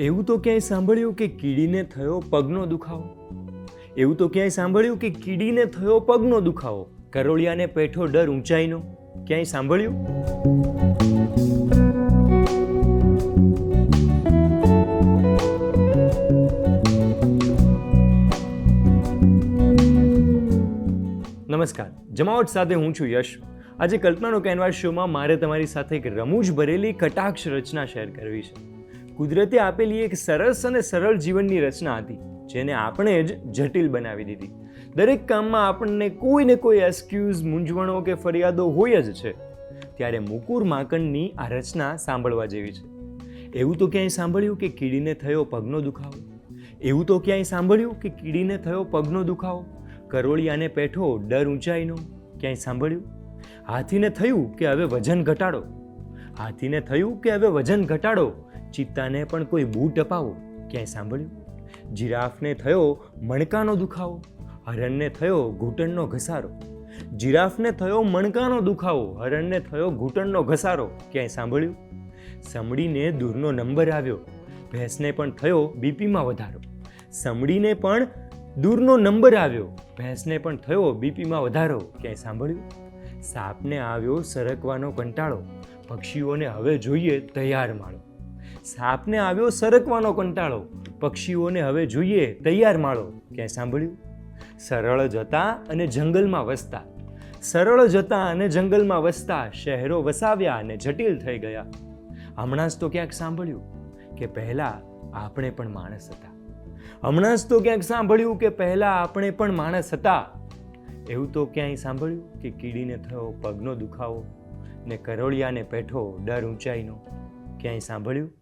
એવું તો ક્યાંય સાંભળ્યું કે કીડીને થયો પગનો દુખાવો? એવું તો ક્યાંય સાંભળ્યું કે કીડીને થયો પગનો દુખાવો? કરોળિયાને પેઠો ડર ઊંચાઈનો? ક્યાંય સાંભળ્યું? નમસ્કાર. જમાવટ સાથે હું છું યશ. આજે કલ્પનાનો કેનવાસ શોમાં મારે તમારી સાથે એક રમૂજ ભરેલી કટાક્ષ રચના શેર કરવી છે. કુદરતે આપેલી એક સરસ અને સરળ જીવનની રચના હતી, જેને આપણે જ જટિલ બનાવી દીધી. દરેક કામમાં આપણને કોઈ ને કોઈ એક્સક્યુઝ મૂંઝવણો કે ફરિયાદો હોય જ છે. ત્યારે મુકુર માંકણની આ રચના સાંભળવા જેવી છે. એવું તો ક્યાંય સાંભળ્યું કે કીડીને થયો પગનો દુખાવો? એવું તો ક્યાંય સાંભળ્યું કે કીડીને થયો પગનો દુખાવો? કરોળિયાને પેઠો ડર ઊંચાઈનો ક્યાંય સાંભળ્યું? હાથીને થયું કે હવે વજન ઘટાડો? હાથીને થયું કે હવે વજન ઘટાડો? ચિત્તાને પણ કોઈ બૂટ અપાવો? ક્યાંય સાંભળ્યું? જીરાફને થયો મણકાનો દુખાવો, હરણને થયો ઘૂંટણનો ઘસારો. જીરાફને થયો મણકાનો દુખાવો, હરણને થયો ઘૂંટણનો ઘસારો. ક્યાંય સાંભળ્યું? સમડીને દૂરનો નંબર આવ્યો. ભેંસને પણ થયો બીપીમાં વધારો. સમડીને પણ દૂરનો નંબર આવ્યો. ભેંસને પણ થયો બીપીમાં વધારો. ક્યાંય સાંભળ્યું? સાપને આવ્યો સરકવાનો કંટાળો. પક્ષીઓને હવે જોઈએ તૈયાર માળો. સાપને આવ્યો સરકવાનો કંટાળો. પક્ષીઓને હવે જોઈએ, તૈયાર માળો. ક્યાંય સાંભળ્યું? સરળ જતા અને જંગલમાં વસતા. સરળ જતા અને જંગલમાં વસતા શહેરો વસાવ્યા અને જટિલ થઈ ગયા. હમણાં જ તો ક્યાંક સાંભળ્યું કે પહેલાં આપણે પણ માણસ હતા. હમણાં જ તો ક્યાંક સાંભળ્યું કે પહેલાં આપણે પણ માણસ હતા. એવું તો ક્યાંય સાંભળ્યું કે કીડીને થયો પગનો દુખાવો ને કરોળિયાને પેઠો ડર ઊંચાઈનો? ક્યાંય સાંભળ્યું?